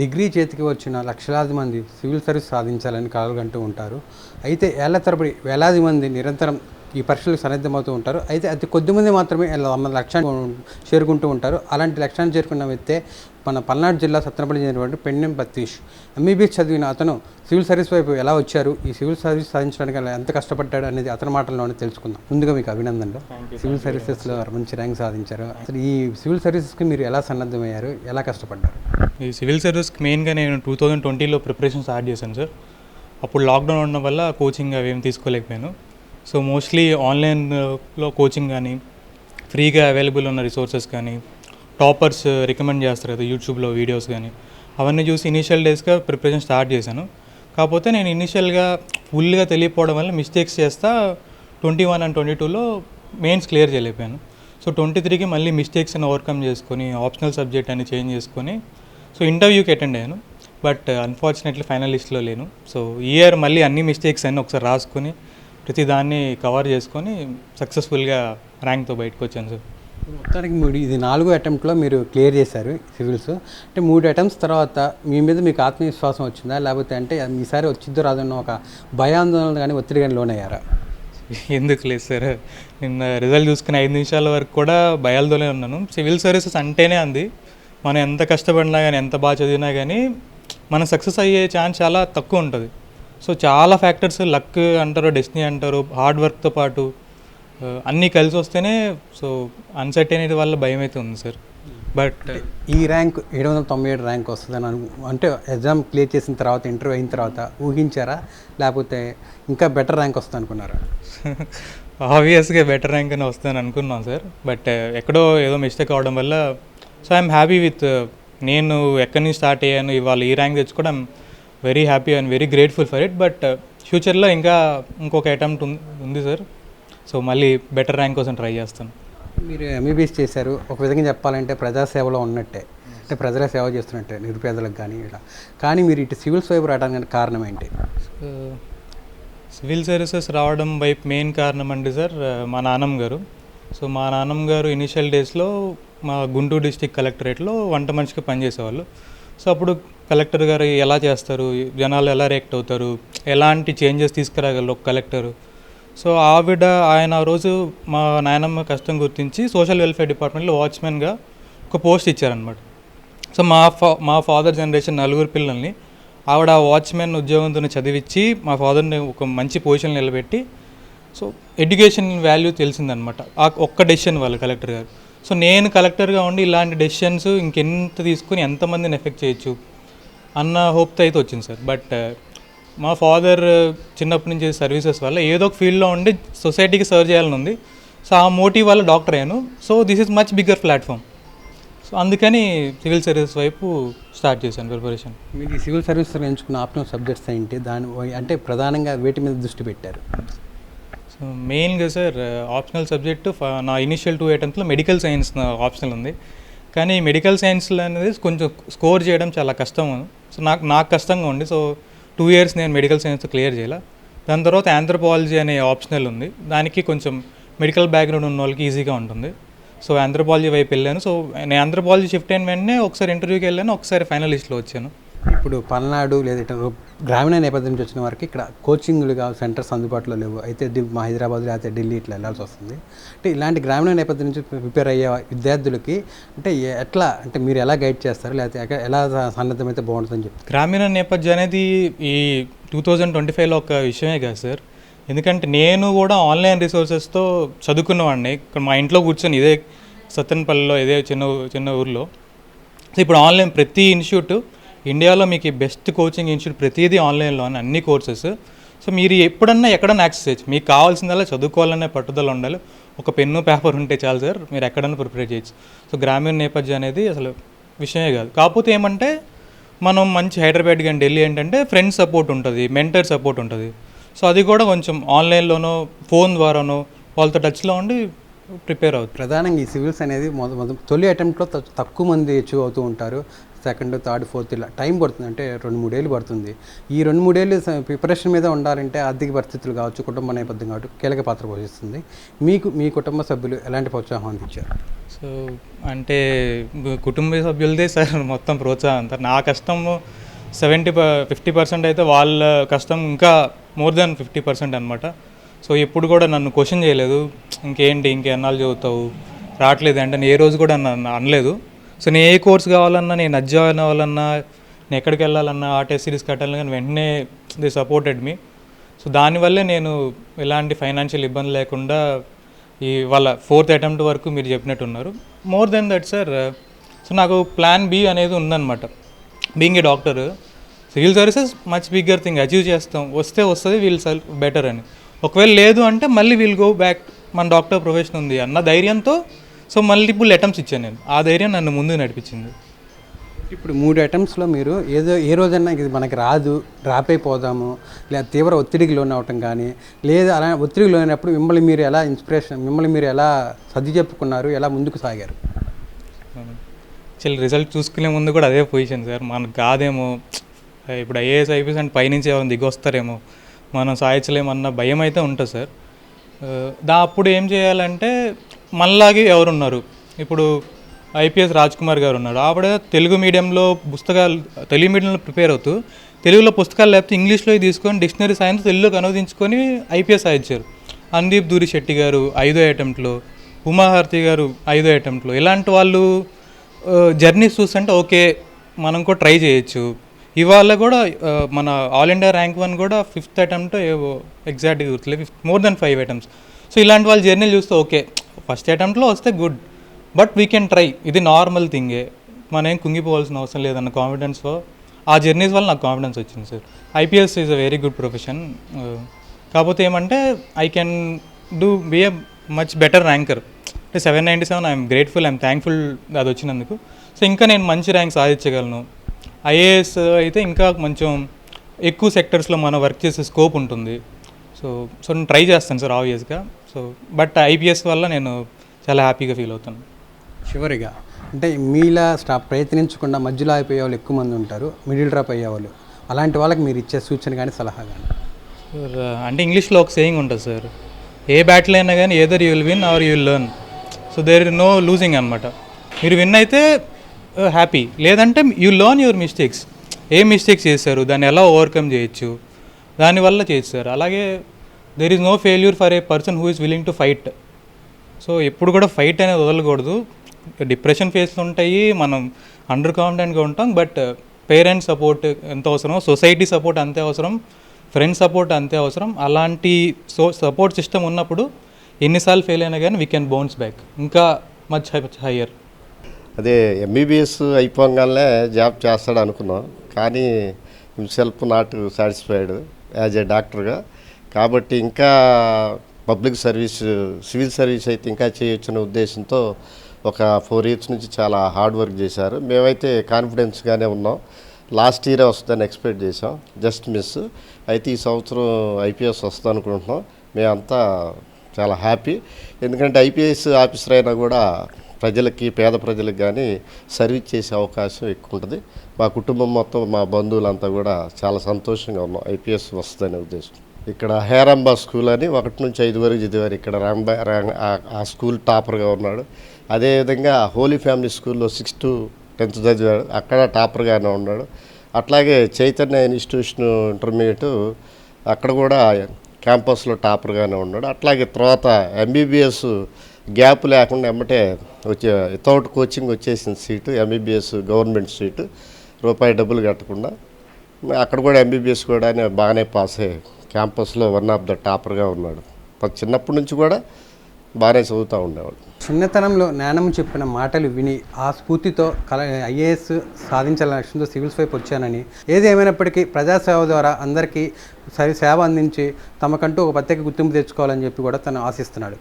Degree చేతికి వచ్చిన లక్షలాది మంది సివిల్ సర్వీస్ సాధించాలని కలలుగంటూ ఉంటారు. అయితే ఏళ్ళ తరబడి వేలాది మంది నిరంతరం ఈ పరీక్షలకు సన్నద్ధమవుతూ ఉంటారు. అయితే అతి కొద్ది మంది మాత్రమే తమ లక్ష్యాన్ని చేరుకుంటూ ఉంటారు. అలాంటి లక్ష్యాన్ని చేరుకున్న వ్యక్తే మన పల్నాడు జిల్లా సత్తనపల్లి చెందినటువంటి పెన్నెం బతీష్. ఎంబీబీఎస్ చదివిన అతను సివిల్ సర్వీస్ వైపు ఎలా వచ్చారు? ఈ సివిల్ సర్వీస్ సాధించడానికి ఎంత కష్టపడ్డాడు అనేది అతని మాటల్లోనే తెలుసుకుందాం. ముందుగా మీకు అభినందనలు. సివిల్ సర్వీసెస్లో మంచి ర్యాంక్ సాధించారు. అసలు ఈ సివిల్ సర్వీసెస్కి మీరు ఎలా సన్నద్ధమయ్యారు? ఎలా కష్టపడ్డారు? ఈ సివిల్ సర్వీస్కి మెయిన్గా నేను టూ థౌజండ్ ట్వంటీలో ప్రిపరేషన్ స్టార్ట్ చేశాను సార్. అప్పుడు లాక్డౌన్ ఉండడం వల్ల కోచింగ్ అవి ఏం తీసుకోలేకపోయాను. సో మోస్ట్లీ ఆన్లైన్లో కోచింగ్ కానీ ఫ్రీగా అవైలబుల్ ఉన్న రిసోర్సెస్ కానీ టాపర్స్ రికమెండ్ చేస్తారు కదా యూట్యూబ్లో వీడియోస్ కానీ. అవన్నీ చూసి ఇనీషియల్ డేస్గా ప్రిపరేషన్ స్టార్ట్ చేశాను. కాకపోతే నేను ఇనీషియల్గా ఫుల్గా తెలియకపోవడం వల్ల మిస్టేక్స్ చేస్తా ట్వంటీ వన్ అండ్ ట్వంటీ టూలో మెయిన్స్ క్లియర్ చేయలేకపోయాను. సో ట్వంటీ త్రీకి మళ్ళీ మిస్టేక్స్ అని ఓవర్కమ్ చేసుకొని ఆప్షనల్ సబ్జెక్ట్ అని చేంజ్ చేసుకొని సో ఇంటర్వ్యూకి అటెండ్ అయ్యాను. బట్ అన్ఫార్చునేట్లీ ఫైనలిస్ట్లో లేను. సో ఇయర్ మళ్ళీ అన్ని మిస్టేక్స్ అన్నీ ఒకసారి రాసుకొని ప్రతి దాన్ని కవర్ చేసుకొని సక్సెస్ఫుల్గా ర్యాంక్తో బయటకు వచ్చాను సార్. మొత్తానికి మూడు ఇది నాలుగో అటెంప్ట్లో మీరు క్లియర్ చేశారు సివిల్స్. అంటే మూడు అటెంప్ట్స్ తర్వాత మీ మీద మీకు ఆత్మవిశ్వాసం వచ్చిందా? లేకపోతే అంటే ఈసారి వచ్చిద్దో రాదన్న ఒక భయాందోళన కానీ ఒత్తిడి కానీ లోనయ్యారా? ఎందుకు లేదు సార్. నిన్న రిజల్ట్ చూసుకుని ఐదు నిమిషాల వరకు కూడా భయాలతోనే ఉన్నాను. సివిల్ సర్వీసెస్ అంటేనే అంది. మనం ఎంత కష్టపడినా కానీ ఎంత బాగా చదివినా కానీ మనం సక్సెస్ అయ్యే ఛాన్స్ చాలా తక్కువ ఉంటుంది. సో చాలా ఫ్యాక్టర్స్ లక్ అంటారు డెస్టినీ అంటారు హార్డ్ వర్క్తో పాటు అన్నీ కలిసి వస్తేనే సో అన్సర్టైనిటీ వల్ల భయం అయితే ఉంది సార్. బట్ ఈ ర్యాంక్ ఏడు వందల తొంభై ఏడు ర్యాంక్ వస్తుందని అను అంటే ఎగ్జామ్ క్లియర్ చేసిన తర్వాత ఇంటర్వ్యూ అయిన తర్వాత ఊహించారా? లేకపోతే ఇంకా బెటర్ ర్యాంక్ వస్తుంది అనుకున్నారా? ఆబ్వియస్గా బెటర్ ర్యాంక్ అని వస్తుందని అనుకున్నాం సార్. బట్ ఎక్కడో ఏదో మిస్టేక్ అవడం వల్ల సో ఐఎమ్ హ్యాపీ విత్ నేను ఎక్కడి నుంచి స్టార్ట్ అయ్యాను ఇవాళ ఈ ర్యాంక్ తెచ్చుకోవడం very happy and very grateful for it but ఫ్యూచర్లో ఇంకా ఇంకొక అటెంప్ట్ ఉంది సార్. సో మళ్ళీ బెటర్ ర్యాంక్ కోసం ట్రై చేస్తాను. మీరు ఎంబీబీఎస్ చేశారు. ఒక విధంగా చెప్పాలంటే ప్రజాసేవలో ఉన్నట్టే. అంటే ప్రజల సేవ చేస్తున్నట్టే నిరుపేదలకు కానీ ఇలా. కానీ మీరు ఇటు సివిల్స్ వైపు రావడానికి కారణం ఏంటి? సివిల్ సర్వీసెస్ రావడం వైపు మెయిన్ కారణం అంటే సార్ మా నాన్నమ్మ గారు. సో మా నాన్నమ్మ గారు ఇనిషియల్ డేస్లో మా గుంటూరు డిస్టిక్ కలెక్టరేట్లో వంట మనిషిగా పనిచేసేవాళ్ళు. సో అప్పుడు కలెక్టర్ గారు ఎలా చేస్తారు? జనాలు ఎలా రియాక్ట్ అవుతారు? ఎలాంటి చేంజెస్ తీసుకురాగలరు ఒక కలెక్టరు? సో ఆవిడ ఆయన ఆ రోజు మా నాయనమ్మ కష్టం గుర్తించి సోషల్ వెల్ఫేర్ డిపార్ట్మెంట్లో వాచ్మెన్గా ఒక పోస్ట్ ఇచ్చారనమాట సో మా ఫా మా ఫాదర్ జనరేషన్ నలుగురు పిల్లల్ని ఆవిడ ఆ వాచ్మెన్ ఉద్యోగంతో చదివించి మా ఫాదర్ని ఒక మంచి పొజిషన్ నిలబెట్టి సో ఎడ్యుకేషన్ వాల్యూ తెలిసిందనమాట ఆ ఒక్క డెసిషన్ వాళ్ళు కలెక్టర్ గారు. సో నేను కలెక్టర్గా ఉండి ఇలాంటి డెసిషన్స్ ఇంకెంత తీసుకుని ఎంతమందిని ఎఫెక్ట్ చేయొచ్చు? అన్న హోప్తో అయితే వచ్చింది సార్. బట్ మా ఫాదర్ చిన్నప్పటి నుంచి సర్వీసెస్ వల్ల ఏదో ఒక ఫీల్డ్లో ఉండి సొసైటీకి సర్వ్ చేయాలని ఉంది. సో ఆ మోటివ్ వల్ల డాక్టర్ అయ్యాను. So this is much bigger platform so అందుకని సివిల్ సర్వీస్ వైపు స్టార్ట్ చేశాను ప్రిపరేషన్ మీరు ఈ సివిల్ సర్వీస్ ఎంచుకున్న ఆప్షనల్ సబ్జెక్ట్స్ ఏంటి? దాని అంటే ప్రధానంగా వేటి మీద దృష్టి పెట్టారు. సో మెయిన్గా సార్ ఆప్షనల్ సబ్జెక్టు నా ఇనిషియల్ టూ ఐటమ్స్లో మెడికల్ సైన్స్ ఆప్షనల్ ఉంది. కానీ మెడికల్ సైన్స్లో అనేది కొంచెం స్కోర్ చేయడం చాలా కష్టం సో నాకు నాకు కష్టంగా ఉంది. సో టూ ఇయర్స్ నేను మెడికల్ సైన్స్ క్లియర్ చేయాలి. దాని తర్వాత ఆంథ్రపాలజీ అనే ఆప్షనల్ ఉంది. దానికి కొంచెం మెడికల్ బ్యాక్గ్రౌండ్ ఉన్న వాళ్ళకి ఈజీగా ఉంటుంది. సో ఆంథ్రపాలజీ వైపు వెళ్ళాను. సో నేను ఆంథ్రపాలజీ షిఫ్ట్ అయిన వెంటనే ఒకసారి ఇంటర్వ్యూకి వెళ్ళాను. ఒకసారి ఫైనలిస్ట్లో వచ్చాను. ఇప్పుడు పల్నాడు లేదా గ్రామీణ నేపథ్యం నుంచి వచ్చిన వారికి ఇక్కడ కోచింగ్లుగా సెంటర్స్ అందుబాటులో లేవు. అయితే మా హైదరాబాద్ లేకపోతే ఢిల్లీ ఇట్లా వెళ్ళాల్సి వస్తుంది. అంటే ఇలాంటి గ్రామీణ నేపథ్యం నుంచి ప్రిపేర్ అయ్యే విద్యార్థులకి అంటే ఎట్లా అంటే మీరు ఎలా గైడ్ చేస్తారు? లేకపోతే ఎలా సన్నద్ధమైతే బాగుంటుందని చెప్తారు. గ్రామీణ నేపథ్యం అనేది ఈ టూ థౌజండ్ ట్వంటీ ఫైవ్లో ఒక విషయమే కదా సార్. ఎందుకంటే నేను కూడా ఆన్లైన్ రిసోర్సెస్తో చదువుకున్నవాడిని. ఇక్కడ మా ఇంట్లో కూర్చొని ఇదే సత్తెనపల్లిలో ఇదే చిన్న ఊ- చిన్న ఊర్లో. సో ఇప్పుడు ఆన్లైన్ ప్రతి ఇన్స్టిట్యూట్ ఇండియాలో మీకు బెస్ట్ కోచింగ్ ఇన్స్టిట్యూట్ ప్రతిదీ ఆన్లైన్లో అన్ని కోర్సెస్. సో మీరు ఎప్పుడన్నా ఎక్కడన్నా యాక్సెస్ చేయొచ్చు. మీకు కావాల్సిందల్లా చదువుకోవాలనే పట్టుదల ఉండాలి. ఒక పెన్ను పేపర్ ఉంటే చాలు సార్ మీరు ఎక్కడన్నా ప్రిపేర్ చేయొచ్చు. సో గ్రామీణ నేపథ్యం అనేది అసలు విషయమే కాదు. కాకపోతే ఏమంటే మనం మంచి హైదరాబాద్ కానీ ఢిల్లీ ఏంటంటే ఫ్రెండ్ సపోర్ట్ ఉంటుంది మెంటర్ సపోర్ట్ ఉంటుంది. సో అది కూడా కొంచెం ఆన్లైన్లోనో ఫోన్ ద్వారానో వాళ్ళతో టచ్లో ఉండి ప్రిపేర్ అవుతుంది ప్రధానంగా ఈ సివిల్స్ అనేది మొద మొద తొలి అటెంప్ట్లో తక్కువ మంది అచీవ్ అవుతూ ఉంటారు. సెకండ్ థర్డ్ ఫోర్త్ ఇలా టైం పడుతుంది. అంటే రెండు మూడేళ్ళు పడుతుంది. ఈ రెండు మూడేళ్ళు ప్రిపరేషన్ మీద ఉండాలంటే ఆర్థిక పరిస్థితులు కావచ్చు కుటుంబ నేపథ్యం కావచ్చు కీలక పాత్ర పోషిస్తుంది. మీకు మీ కుటుంబ సభ్యులు ఎలాంటి ప్రోత్సాహం అందించారు? సో అంటే కుటుంబ సభ్యులదే సార్ మొత్తం ప్రోత్సాహం అంతా. నా కష్టం సెవెంటీ ఫిఫ్టీ పర్సెంట్ అయితే వాళ్ళ కష్టం ఇంకా మోర్ దాన్ ఫిఫ్టీ పర్సెంట్ అనమాట సో ఎప్పుడు కూడా నన్ను క్వశ్చన్ చేయలేదు. ఇంకేంటి ఇంకెన్నాళ్ళు చదువుతావు? రావట్లేదు అంటే ఏ రోజు కూడా నన్ను అనలేదు. సో నేను ఏ కోర్స్ కావాలన్నా నేను అది అవ్వాలన్నా నేను ఎక్కడికి వెళ్ళాలన్నా ఆ టెస్ట్ సిరీస్ కట్టాలని కానీ వెంటనే దే సపోర్టెడ్ మీ. సో దానివల్లే నేను ఎలాంటి ఫైనాన్షియల్ ఇబ్బంది లేకుండా ఈ వాళ్ళ ఫోర్త్ అటెంప్ట్ వరకు మీరు చెప్పినట్టు ఉన్నారు more than that sir so నాకు ప్లాన్ బి అనేది ఉందన్నమాట. Being a doctor civil services much bigger thing. Achieve చేస్తాం. వస్తే వస్తుంది వీల్ సెల్ బెటర్ అని. ఒకవేళ లేదు అంటే మళ్ళీ వీల్ గో బ్యాక్ మన డాక్టర్ ప్రొఫెషన్ ఉంది అన్న ధైర్యంతో సో మల్టిపుల్ అటెంప్ట్స్ ఇచ్చాను నేను. ఆ ధైర్యం నన్ను ముందు నడిపించింది. ఇప్పుడు మూడు అటెంప్ట్స్లో మీరు ఏదో ఏ రోజన్నా ఇది మనకి రాదు డ్రాప్ అయిపోదాము లేదా తీవ్ర ఒత్తిడికి లోన్ అవటం కానీ లేదా అలా ఒత్తిడికి లోనప్పుడు మిమ్మల్ని మీరు ఎలా ఇన్స్పిరేషన్ మిమ్మల్ని మీరు ఎలా సర్ది చెప్పుకున్నారు ఎలా ముందుకు సాగారు? యాక్చువల్ రిజల్ట్ చూసుకునే ముందు కూడా అదే పొజిషన్ సార్ మనకు కాదేమో ఇప్పుడు ఐఏఎస్ ఐపీఎస్ అంటే పైనుంచి ఎవరైనా దిగొస్తారేమో. మనం సాధించలేమన్న భయం అయితే ఉంటుంది సార్. దా అప్పుడు ఏం చేయాలంటే మనలాగే ఎవరున్నారు? ఇప్పుడు ఐపీఎస్ రాజ్ కుమార్ గారు ఉన్నారు ఆవిడ తెలుగు మీడియంలో పుస్తకాలు తెలుగు మీడియంలో ప్రిపేర్ అవుతూ తెలుగులో పుస్తకాలు లేకపోతే ఇంగ్లీష్లో తీసుకొని డిక్షనరీ సైన్స్ తెలుగులోకి అనువదించుకొని ఐపీఎస్ సాధించారు. అందీప్ దూరి శెట్టి గారు ఐదో అటెంప్ట్లో ఉమాహారతి గారు ఐదో అటెంప్ట్లో ఇలాంటి వాళ్ళు జర్నీస్ చూస్తుంటే ఓకే మనం కూడా ట్రై చేయొచ్చు. ఇవాళ కూడా మన ఆల్ ఇండియా ర్యాంక్ వన్ కూడా ఫిఫ్త్ అటెంప్ట్ ఏవో ఎగ్జాక్ట్గా గుర్తులేదు. Fifth more than five items so ఇలాంటి వాళ్ళ జర్నీలు చూస్తే ఓకే ఫస్ట్ అటెంప్ట్లో వస్తే good but we can try ఇది నార్మల్ థింగే మనం ఏం కుంగిపోవాల్సిన అవసరం లేదన్న కాన్ఫిడెన్స్ ఆ జర్నీస్ వల్ల నాకు కాన్ఫిడెన్స్ వచ్చింది sir IPS is a very good profession కాకపోతే ఏమంటే I can do be a much better ranker అంటే seven ninety seven I'm grateful I'm thankful అది వచ్చినందుకు. సో ఇంకా నేను మంచి ర్యాంక్ సాధించగలను. ఐఏఎస్ అయితే ఇంకా కొంచెం ఎక్కువ సెక్టర్స్లో మనం వర్క్ చేసే స్కోప్ ఉంటుంది. సో సో నేను ట్రై చేస్తాను సార్ ఆబ్వియస్గా. సో బట్ ఐపీఎస్ వల్ల నేను చాలా హ్యాపీగా ఫీల్ అవుతాను. చివరిగా అంటే మీలా స్టాప్ ప్రయత్నించకుండా మధ్యలో అయిపోయే వాళ్ళు ఎక్కువ మంది ఉంటారు మిడిల్ డ్రాప్ అయ్యేవాళ్ళు అలాంటి వాళ్ళకి మీరు ఇచ్చే సూచన కానీ సలహా కానీ? సార్ అంటే ఇంగ్లీష్లో ఒక సేయింగ్ ఉంటుంది సార్ ఏ బ్యాటిల్ అయినా కానీ either you will win or you will learn. So there is no losing అనమాట మీరు విన్ అయితే హ్యాపీ లేదంటే యూ లర్న్ యువర్ మిస్టేక్స్ ఏ మిస్టేక్స్ చేశారు? దాన్ని ఎలా ఓవర్కమ్ చేయొచ్చు? దానివల్ల చేస్తారు. అలాగే there is no failure for a person who is willing to fight so ఎప్పుడు కూడా ఫైట్ అనేది వదలకూడదు. డిప్రెషన్ ఫేస్ ఉంటాయి మనం అండర్ కాన్ఫిడెంట్గా ఉంటాం బట్ పేరెంట్స్ సపోర్ట్ ఎంత అవసరమో సొసైటీ సపోర్ట్ అంతే అవసరం ఫ్రెండ్స్ సపోర్ట్ అంతే అవసరం. అలాంటి సో సపోర్ట్ సిస్టమ్ ఉన్నప్పుడు ఎన్నిసార్లు ఫెయిల్ అయినా కానీ వీ కెన్ బౌన్స్ బ్యాక్ ఇంకా మచ్ హయ్యర్ అదే ఎంబీబీఎస్ అయిపోగానే జాబ్ చేస్తాడు అనుకున్నాం. కానీ himself not satisfied as a డాక్టర్గా కాబట్టి ఇంకా పబ్లిక్ సర్వీస్ సివిల్ సర్వీస్ అయితే ఇంకా చేయొచ్చనే ఉద్దేశంతో ఒక ఫోర్ ఇయర్స్ నుంచి చాలా హార్డ్ వర్క్ చేశారు. మేమైతే కాన్ఫిడెన్స్గానే ఉన్నాం. లాస్ట్ ఇయరే వస్తుందని ఎక్స్పెక్ట్ చేసాం జస్ట్ మిస్ అయితే ఈ సంవత్సరం ఐపీఎస్ వస్తుంది అనుకుంటున్నాం. మేమంతా చాలా హ్యాపీ ఎందుకంటే ఐపీఎస్ ఆఫీసర్ అయినా కూడా ప్రజలకి పేద ప్రజలకు కానీ సర్వీస్ చేసే అవకాశం ఎక్కువ ఉంటుంది మా కుటుంబం మొత్తం మా బంధువులంతా కూడా చాలా సంతోషంగా ఉన్నాం. ఐపీఎస్ వస్తుందనే ఉద్దేశం. ఇక్కడ హేరంబా స్కూల్ అని ఒకటి నుంచి ఐదు వరకు చదివారు. ఇక్కడ రాంబా ఆ- స్కూల్ టాపర్గా ఉన్నాడు. అదేవిధంగా హోలీ ఫ్యామిలీ స్కూల్లో సిక్స్త్ టు టెన్త్ చదివాడు. అక్కడ టాపర్గానే ఉన్నాడు. అట్లాగే చైతన్య ఇన్స్టిట్యూషన్ ఇంటర్మీడియట్ అక్కడ కూడా క్యాంపస్లో టాపర్గానే ఉన్నాడు. అట్లాగే తర్వాత ఎంబీబీఎస్ గ్యాప్ లేకుండా ఎమ్మటే వచ్చే వితౌట్ కోచింగ్ వచ్చేసిన సీటు ఎంబీబీఎస్ గవర్నమెంట్ సీటు రూపాయి డబ్బులు కట్టకుండా అక్కడ కూడా ఎంబీబీఎస్ కూడా బాగానే పాస్ అయ్యి క్యాంపస్లో వన్ ఆఫ్ ద టాపర్గా ఉన్నాడు. చిన్నప్పటి నుంచి కూడా బాగానే చదువుతూ ఉండేవాడు. చిన్నతనంలో నానమ్మ చెప్పిన మాటలు విని ఆ స్ఫూర్తితో కల ఐఏఎస్ సాధించాలనే లక్ష్యంతో సివిల్స్ వైపు వచ్చానని ఏది ఏమైనప్పటికీ ప్రజాసేవ ద్వారా అందరికీ సరి సేవ అందించి తమకంటూ ఒక ప్రత్యేక గుర్తింపు తెచ్చుకోవాలని చెప్పి కూడా తను ఆశిస్తున్నాడు.